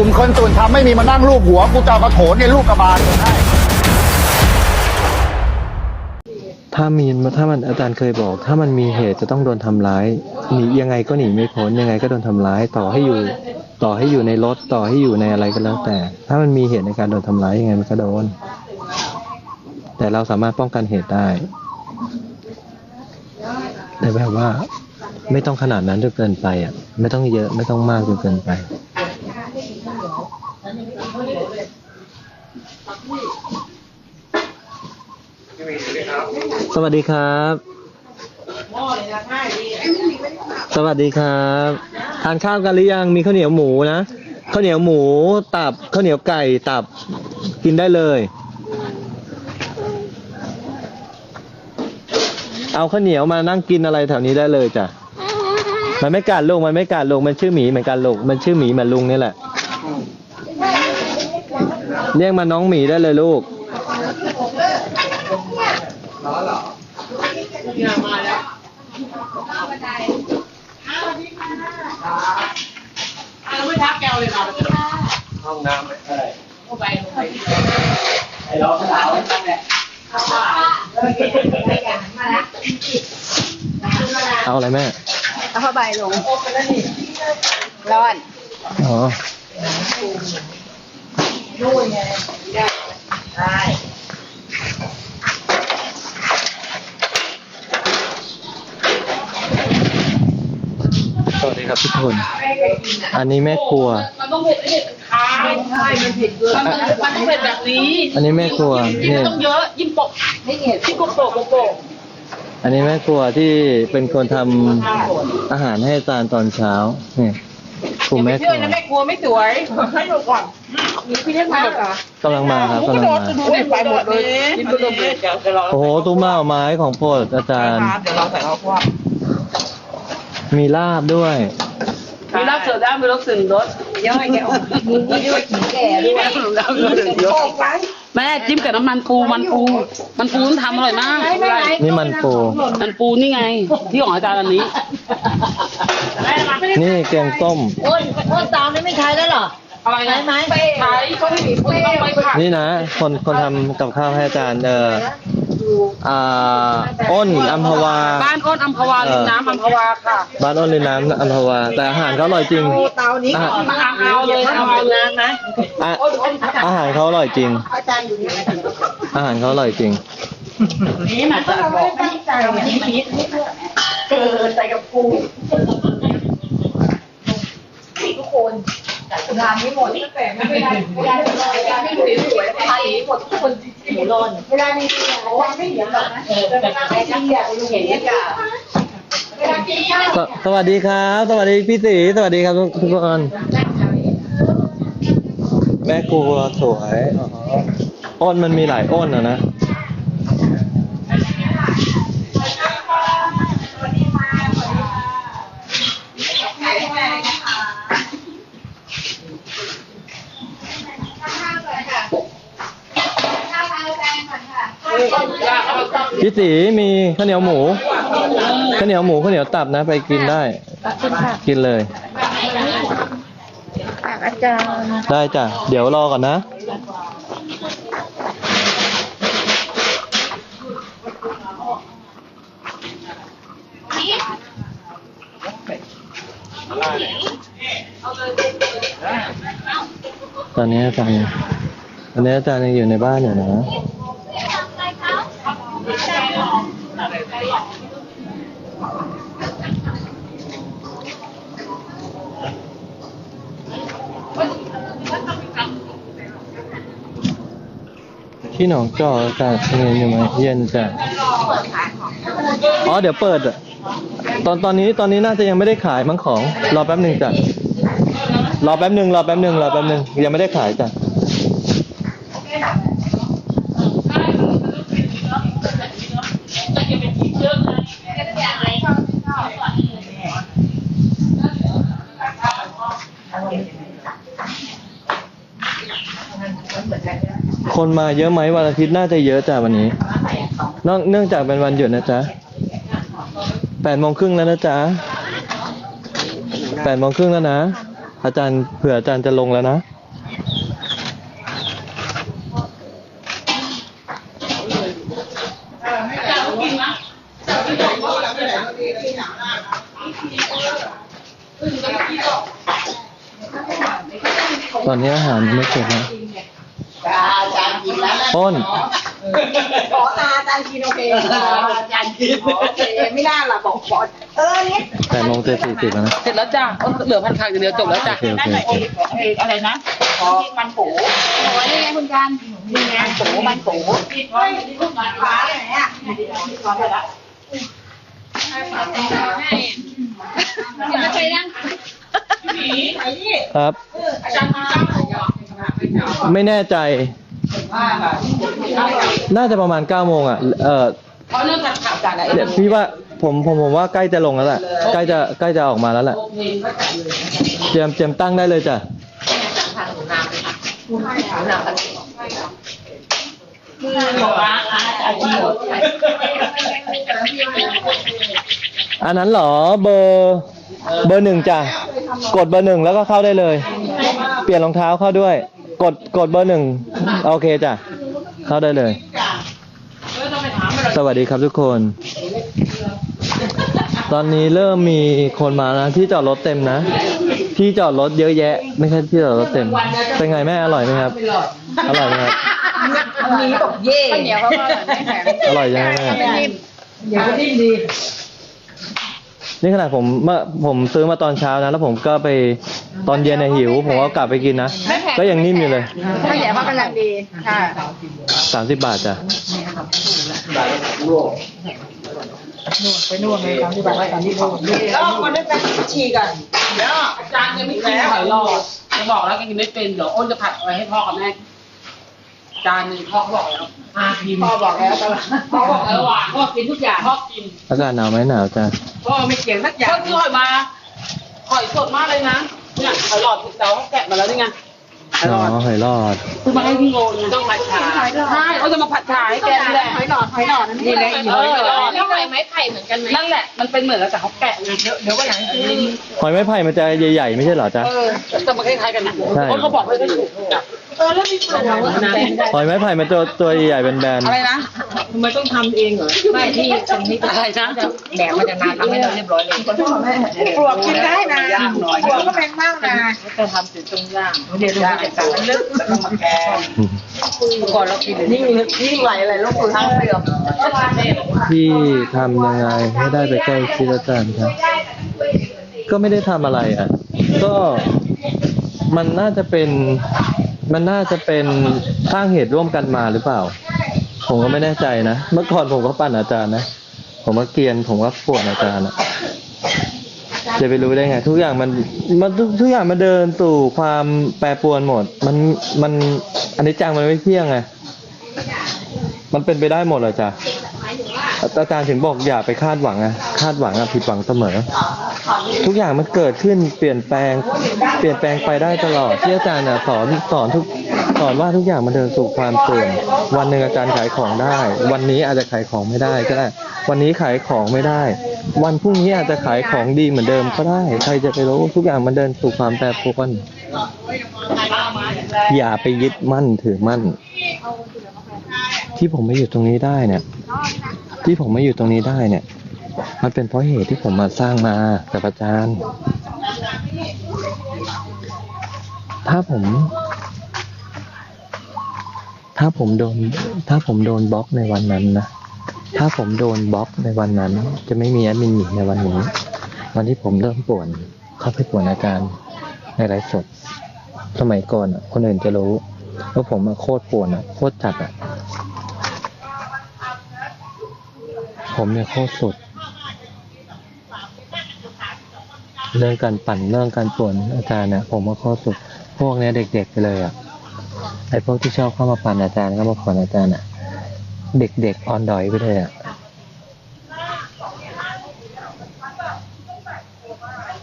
ลุ่มคนส่วนทำไม่มีมานั่งรูปหัว กูจะเอากระโถนในลูกกระบาลให้ ถ้ามีถ้ามันอาจารย์เคยบอก ถ้ามันมีเหตุจะต้องโดนทำร้ายหนียังไงก็หนีไม่พ้นยังไงก็โดนทำร้าย ต่อให้อยู่ ต่อให้อยู่ในรถต่อให้อยู่ในอะไรก็แล้วแต่ ถ้ามันมีเหตุในการโดนทำร้ายยังไงมันก็โดน แต่เราสามารถป้องกันเหตุได้ แต่แบบว่า ไม่ต้องขนาดนั้นจนเกินไปอะ ไม่ต้องเยอะไม่ต้องมากจนเกินไป สวัสดีครับ สวัสดีครับ ทานข้าวกันหรือยัง มีข้าวเหนียวหมูนะ ข้าวเหนียวหมู ตับ ข้าวเหนียวไก่ ตับ กินได้เลย เอาข้าวเหนียวมานั่งกินอะไรแถวนี้ได้เลยจ้ะ มันไม่กัดลูกมันไม่กัดลูกมันชื่อหมีเหมือนกันลูกมันชื่อหมีเหมือนลุงนี่แหละ เรียกมาน้องหมีได้เลยลูกเราไม่ทักแกวเลยเราห้องน้ำไม่ใช่เข้าไปลงไปไอ้เราสาวนั่นแหละเอาอะไรแม่ เอาผ้าใบลงร้อน อ๋อ ได้สวัสดีครับทุกคน อันนี้แม่ครัว มันต้องเผ็ดไม่เผ็ดเป็นค้างไม่ใช่มันเผ็ดเกินมันมันต้องเผ็ดแบบนี้อันนี้แม่ครัวยิ่งนี่ต้องเยอะยิ่งปกไม่เผ็ดยิ่งโกโปะโกโปะอันนี้แม่ครัวที่เป็นคนทำอาหารให้อาจารย์ตอนเช้านี่กลุ่มอย่าไปแม่คเชื่รัอวนะแม่กลัวไม่สวยให้ดูก่อน มีพี่เลี้ยงมาเหรอกำลังมาครับกำลังมาดูไปหมดเลยกินไปเลยเดี๋ยวจะรอโอ้โหตุ้มเมาไม้ของโปรดอาจารย์เดี๋ยวเราใส่ข้าวคั่วมีลาบด้วยมีรับเสิร์ฟได้มีรสสึ่งรสย่อยแกออกมึงนี่ด้วยขิงแก่ด้วยแม่จิ้มกับน้ำมันปูมันปู มันปูต้องทำอร่อยมากนี่มันปู มันปูนี่ไง ที่ของอาจารย์อันนี้ นี่แกงส้มอ้นอ้นตามนี่ไม่ใช้แล้วเหรอ อะไรนะไหมใช้ก็ไม่มีคุณต้องไปผัดนี่นะ คนคนทำกับข้าวให้อาจารย์เอ่ออ่าอ้นอัมพวา บ้านอ้นอัมพวาริมน้ำอัมพวาค่ะบ้านอ้นเลยน้ำอัมพวา แต่อาหารเขาอร่อยจริง เตานี้อาหารมาเอาเลยเอาเลยนะอะอาหารเขาอร่อยจริง อาจารย์อยู่นี่อาหารเขาอร่อยจริงนี่มันจะบอกตั้งใจที่คิดเกิดใจกับกูทุกคน งานนี้หมดแต่ไม่ได้ไม่ได้ไม่ได้ไม่ได้ไม่ได้สวยไทยหมดทุกคนหมูร้อนเวลานี้อาจารย์ไม่เห็นหรอกนะแต่เวลาไอ้ที่อะเห็นเนี่ยจ้ะเวลากินข้าวสวัสดีครับ สวัสดีพี่สีสวัสดีครับทุกคนแม่ครัวสวยอ๋ออ้นมันมีหลายอ้นอะนะ พี่สีมีข้าวเหนียวหมูข้าวเหนียวหมูข้าวเหนียวตับนะ ไปกินได้ กินเลย อาจารย์ได้จ้ะ เดี๋ยวรอก่อนนะ ตอนนี้อาจารย์ตอนนี้อาจารย์ยังอยู่ในบ้านอยู่นะ ที่หนองจอกอากาศเป็นไงอยู่ไหมเย็นจ้ะอ๋อเดี๋ยวเปิดอะตอนตอนนี้ตอนนี้น่าจะยังไม่ได้ขายมั้งของ รอแป๊บหนึ่งจ้ะรอแป๊บหนึ่งรอแป๊บหนึ่งรอแป๊บหนึ่งยังไม่ได้ขายจ้ะ คนมาเยอะไหมวันอาทิตย์น่าจะเยอะจ้ะวันนี้เนื่องเนื่องจากเป็นวันหยุดนะจ๊ะแปดโมงครึ่งแล้วนะจ๊ะแปดโมงครึ่งแล้วนะ อาจารย์เผื่ออาจารย์จะลงแล้วนะ ตอนนี้อาหารไม่เสร็จนะ ต้น ขอตาอาจารย์กินโอเคอาจารย์กินโอเคไม่น่าล่ะบอกบอลเออเนี่ยแปดโมงเจ็ดสี่สิบแล้วนะ เสร็จแล้วจ้ะเหลือพันคางอย่างเดียวจบแล้วโอจ้ะเคโอเคโอเคอะไรนะขอมันปูโอ้ยนี่ไงคุณการนี่ไงปูมันปูเฮ้ยมันฟ้าอะไรเนี่ยไม่เคยนั่งครับ ไม่แน่ใจ น่าจะประมาณเก้าโมงอะ เออเพราะเรื่องผัดข่าวจากอะไรเดี๋ยวพี่ว่าผมผมผมว่าใกล้จะลงแล้วแหละใกล้จะใกล้จะออกมาแล้วแหละเตรียมเตรียมตั้งได้เลยจ้ะอันนั้นเหรอเบอร์เบอร์หนึ่งจ้ะกดเบอร์หนึ่งแล้วก็เข้าได้เลย เปลี่ยนรองเท้าเข้าด้วย กดกดเบอร์หนึ่งโอเคจ้ะ เข้าได้เลย สวัสดีครับทุกคน ตอนนี้เริ่มมีคนมานะที่จอดรถเต็มนะ ที่จอดรถเยอะแยะ ไม่ใช่ที่จอดรถเต็ม เป็นไงแม่อร่อยไหมครับ อร่อยไหมครับ มีตกเย่ข้าวเหนียวเขาก็ไม่แข็งอร่อยยังไงแม่เดี๋ยวนิ่มดีนี่ขนาดผมเมื่อผมซื้อมาตอนเช้านะ แล้วผมก็ไปตอนเย็นเนี่ยหิว ผมก็กลับไปกินนะ ก็ยังนิ่มอยู่เลยข้าวเหนียวเขากำลังดีค่ะสามสิบบาทจ้ะไปนู่นเลยสามสิบบาทสามสิบบาทแล้วคนได้ไปฉี่กันเดี๋ยวจานยังไม่กินหอยหลอดจะบอกแล้วแกกินไม่เป็นเดี๋ยวอ้นจะผัดอะไรให้พ่อกับแม่จานหนึ่งพ่อเขาบอกแล้วอากินพ่อบอกแล้วตลอดพ่อบอกแล้วว่าพ่อกินทุกอย่างพ่อกินอากาศหนาวไหมหนาวจ้ะพ่อไม่เกี่ยงสักอย่างพ่อซื้อหอยมาหอยสดมากเลยนะเนี่ยหอยหลอดถูกเตาเขาแกะมาแล้วนี่ไง หอยหลอ๋ออดหอยรอดคือมาให้พี่โงนต้องผัดฉาใช่เขาจะมาผัดฉาให้แกนี่แหละหอยหลอดหอยหลอดนั่นนี่แหละเออหอยหลอดนี่หอยไม้ไผ่เหมือนกันไหมนั่นแหละมันเป็นเหมือนกับแต่เขาแกะไงเดี๋ยวเดี๋ยวก็อย่างนี้หอยไม้ไผ่มันจะใหญ่ๆไม่ใช่เหรอจ๊ะเออแต่มันคล้ายๆกันนะใช่คนเขาบอกไม่ได้ถูกจับเออแล้วมีส่วนของนะหอยไม้ไผ่มันตัวตัวใหญ่ๆแบนอะไรนะทำไมต้องทำเองเหรอไม่ที่ตรงนี้อะไรนะแหนมมันจะนานทำให้เราเรียบร้อยเลยปลวกกินได้นะปลวกก็แพงมากนะจะทำสิตรงย่างเดี๋ยวดูจัดการมันลึกแล้วก็มาแกงก่อนเรากินยิ่งลึกยิ่งไหลอะไรลูกคือทั้งเสื่อมพี่ทำยังไงให้ได้ไปใกล้ชิดอาจารย์ครับ ก็ไม่ได้ทำอะไรอะ ก็มันน่าจะเป็น มันน่าจะเป็นสร้างเหตุร่วมกันมาหรือเปล่า ผมก็ไม่แน่ใจนะ เมื่อก่อนผมก็ปั่นอาจารย์นะ ผมก็เกรียนผมก็ปวดอาจารย์อะ จะไปรู้ได้ไง ทุกอย่างมันมันทุกทุกอย่างมันเดินสู่ความแปรปรวนหมด มันมันอันนี้จังมันไม่เที่ยงไงมันเป็นไปได้หมดเหรอจ๊ะอาจารย์ถึงบอกอย่าไปคาดหวังอะคาดหวังอะผิดหวังเสมอ ทุกอย่างมันเกิดขึ้นเปลี่ยนแปลง เปลี่ยนแปลงไปได้ตลอดที่อาจารย์อะสอนสอนทุกสอนว่าทุกอย่างมันเดินสู่ความเสื่อมวันหนึ่งอาจารย์ขายของได้ วันนี้อาจจะขายของไม่ได้ก็ได้วันนี้ขายของไม่ได้ วันพรุ่งนี้อาจจะขายของดีเหมือนเดิมก็ได้ ใครจะไปรู้ทุกอย่างมันเดินสู่ความแปรปรวน อย่าไปยึดมั่นถือมั่น ที่ผมมาอยู่ตรงนี้ได้เนี่ย ที่ผมมาอยู่ตรงนี้ได้เนี่ย มันเป็นเพราะเหตุที่ผมมาสร้างมากับอาจารย์ ถ้าผม ถ้าผมโดน ถ้าผมโดนบล็อกในวันนั้นนะ ถ้าผมโดนบล็อกในวันนั้น จะไม่มีแอดมินหญิในวันนี้ วันที่ผมเริ่มป่วนเข้าไปป่วนอาจารในไลฟ์สด สมัยก่อนอะคนอื่นจะรู้ว่าผมโคตรป่วนอะโคตรจัดอะ ผมเนี่ยโคตรสุด เรื่องการปั่นเรื่องการป่วนอาจารย์เนี่ยผมว่าโคตรสุด พวกเนี้ยเด็กๆไปเลยอะไอ้พวกที่ชอบเข้ามาปั่นอาจารย์เข้ามาป่วนอาจารย์อะ เด็กๆออนดอยไปเลยอะ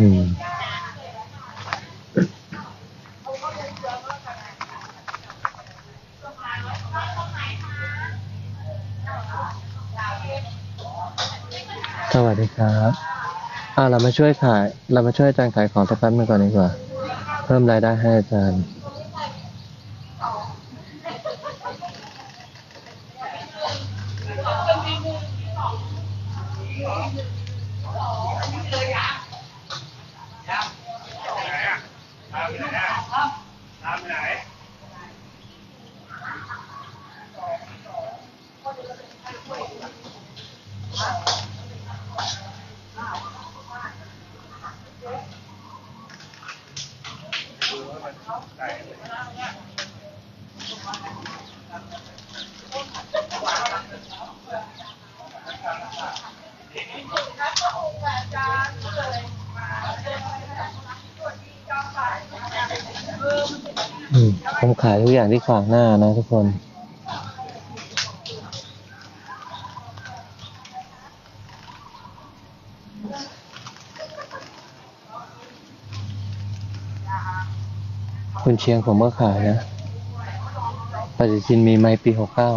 อืมสวัสดีครับอ่าเรามาช่วยขาย เรามาช่วยอาจารย์ขายของสักแป๊บนึงก่อนดีกว่า เพิ่มรายได้ให้อาจารย์ ไหนมผม ขายทุกอย่างที่ขวางหน้านะทุกคน คุณเชียงผมก็ขายนะปฏิทินมีไหมปีหกเก้า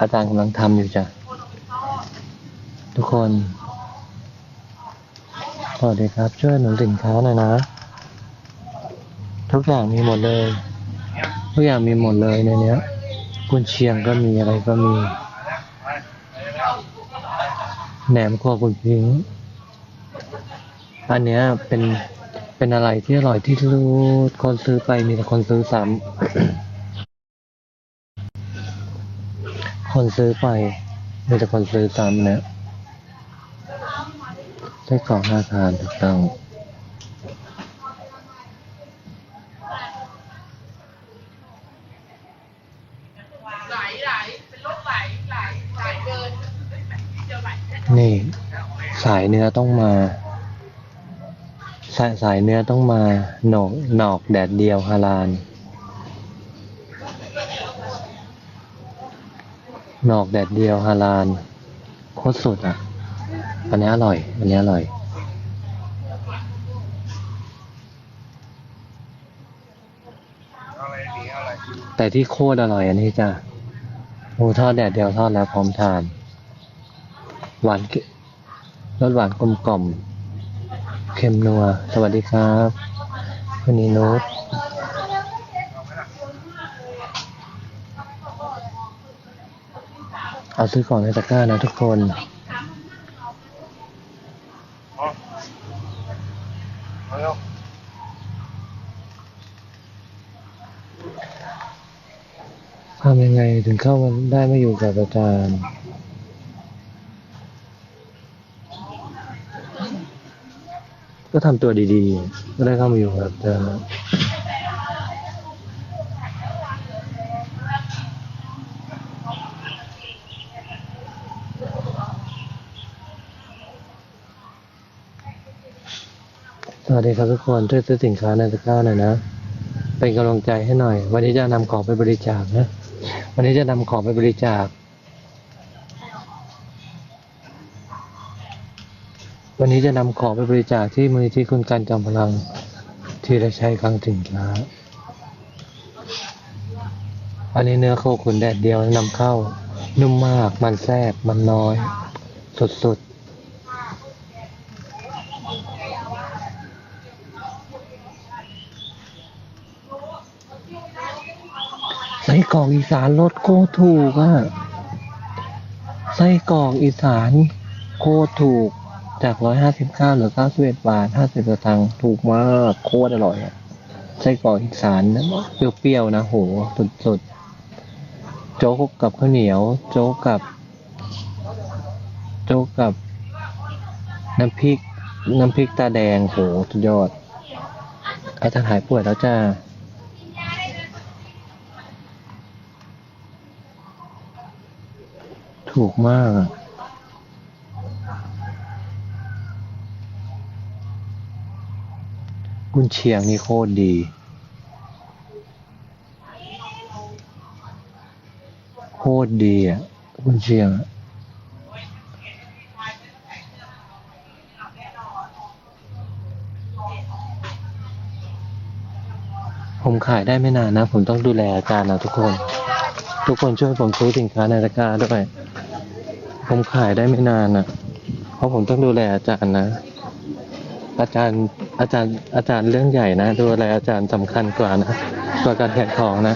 อาจารย์กำลังทำอยู่จ้ะ ทุกคน สวัสดีครับ ช่วยหนุนสินค้าหน่อยนะ ทุกอย่างมีหมดเลย ทุกอย่างมีหมดเลยในเนี้ยกุนเชียงก็มีอะไรก็มี แหนมครัวคุณพิงอันเนี้ยเป็นเป็นอะไรที่อร่อยที่สุดคนซื้อไปมีแต่คนซื้อซ้ำคนซื้อไปมีแต่คนซื้อซ้ำเนี่ยไส้กรอกน่าทานถูกต้อง ไหลไหลเป็นรถไหลไหลไหลเกินเดี๋ยวไหล นี่สายเนื้อต้องมา สายสายเนื้อต้องมา หนอกหนอกแดดเดียวฮาลาน หนอกแดดเดียวฮาลาน โคตรสุดอะ อันนี้อร่อย อันนี้อร่อย แต่ที่โคตรอร่อยอันนี้จ้ะหมูทอดแดดเดียวทอดแล้วพร้อมทาน หวานเกรสหวานกลมกล่อม เค็มนัว สวัสดีครับคุณนีนุชเอาซื้อของในตะกร้านะทุกคนทำยังไงถึงเข้ามาได้ไม่อยู่กับอาจารย์ ก็ทำตัวดีๆ ก็ได้เข้ามาอยู่กับอาจารย์สวัสดีครับทุกคนช่วยซื้อสินค้าในตะกร้าหน่อยนะ เป็นกำลังใจให้หน่อย วันนี้จะนำของไปบริจาคนะ วันนี้จะนำของไปบริจาค วันนี้จะนำของไปบริจาคที่มูลนิธิคุณการจอมพลังที่ได้ใช้คลังสินค้าอันนี้เนื้อโคขุนแดดเดียวนำเข้า นุ่มมาก มันแทรกมันน้อย สุดๆไส้กรอกอีสานรสโคตรถูกอะไส้กรอกอีสานโคตรถูก จากร้อยห้าสิบเก้าเหลือเก้าสิบเอ็ดบาทห้าสิบสตางค์ถูกมากโคตรอร่อยอะไส้กรอกอีสานนะเปรี้ยวๆนะโหสุดๆ โจ๊กกับข้าวเหนียว โจ๊กกับ โจ๊กกับ น้ำพริก น้ำพริกตาแดงโหสุดยอดอาจารย์หายป่วยแล้วจ้าถูกมากอะ กุนเชียงนี่โคตรดี โคตรดีอะกุนเชียงผมขายได้ไม่นานนะ ผมต้องดูแลอาจารย์นะทุกคน ทุกคนช่วยผมซื้อสินค้าในตะกร้าด้วยผมขายได้ไม่นานอะเพราะผมต้องดูแลอาจารย์นะ อาจารย์ อาจารย์อาจารย์เรื่องใหญ่นะ ดูอะไรอาจารย์สำคัญกว่านะกว่าการแข่งของนะ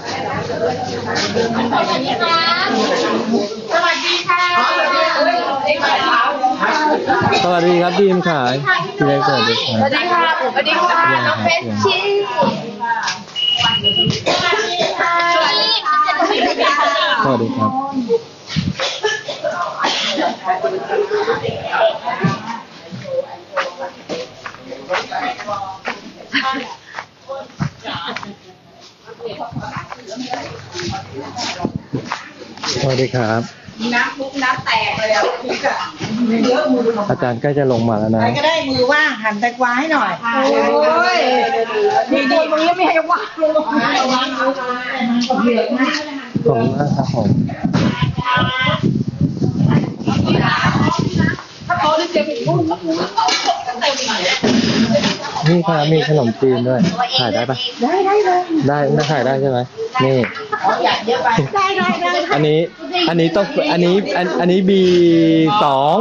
สวัสดีค่ะ สวัสดีครับดีมขายพี่เล็กสวัสดีคสรัวัสดีค่ะสวัสดีค่ะน้องเฟชชี่สวัสดีค่ะสวัสดีค่ะสวัสดีครับ วัสดีครับ น้ำลุกน้ำแตกเลยอะคุกอะเยอะมืออาจารย์ใกล้จะลงมาแล้วนะใครก็ได้มือว่างหันแตงกวาให้หน่อย โอ้ยดีดีตรงนี้ไม่ให้ว่างเลยขอบคุณมากครับผมถ้าเขาได้เจอเป็นรุ่นเต็มเลย นี่ครับมีขนมจีนด้วย ถ่ายได้ปะได้ได้เลยได้น่าถ่ายได้ใช่ไหมนี่อยากเยอะไปได้ได้ได้อันนี้ อันนี้ต้อง อันนี้ อันอันนี้บีสอง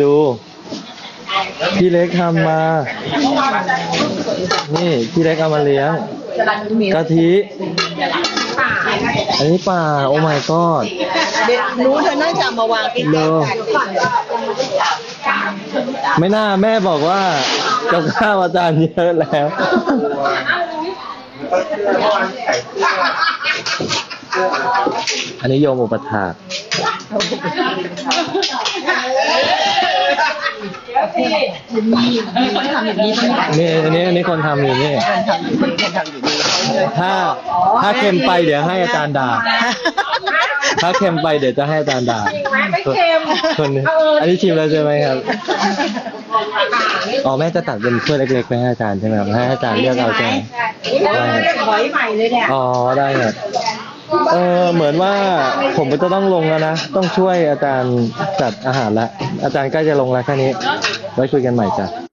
ดูพี่เล็กทำมา นี่พี่เล็กเอามาเลี้ยงกะทิ อันนี้ป่า โอ้ my god เด็กรู้เธอน่าจะเอามาวางใกล้เลอไม่น่าแม่บอกว่ากับข้าวอาจารย์เยอะแล้ว อันนี้โยมอุปถากคนทำอย่างนี้ต้องนี่อันนี้อันนี้คนทำอยู่นี่คนทำอยู่นี่คนทำอยู่นี่ ถ้าถ้าเค็มไปเดี๋ยวให้อาจารย์ด่า ถ้าเค็มไปเดี๋ยวจะให้อาจารย์ด่าไม่เค็มคนนี้อันนี้ชิมแล้วใช่ไหมครับ อ๋อแม่จะตักเป็นถ้วยเล็กๆไปให้อาจารย์ใช่ไหมครับให้อาจารย์เลือกเอาใช่ไหมได้ครับหอยใหม่เลยเนี่ย อ๋อได้ครับเออเหมือนว่าผมจะต้องลงแล้วนะ ต้องช่วยอาจารย์จัดอาหารละ อาจารย์ใกล้จะลงแล้วแค่นี้ ไว้คุยกันใหม่จ้ะ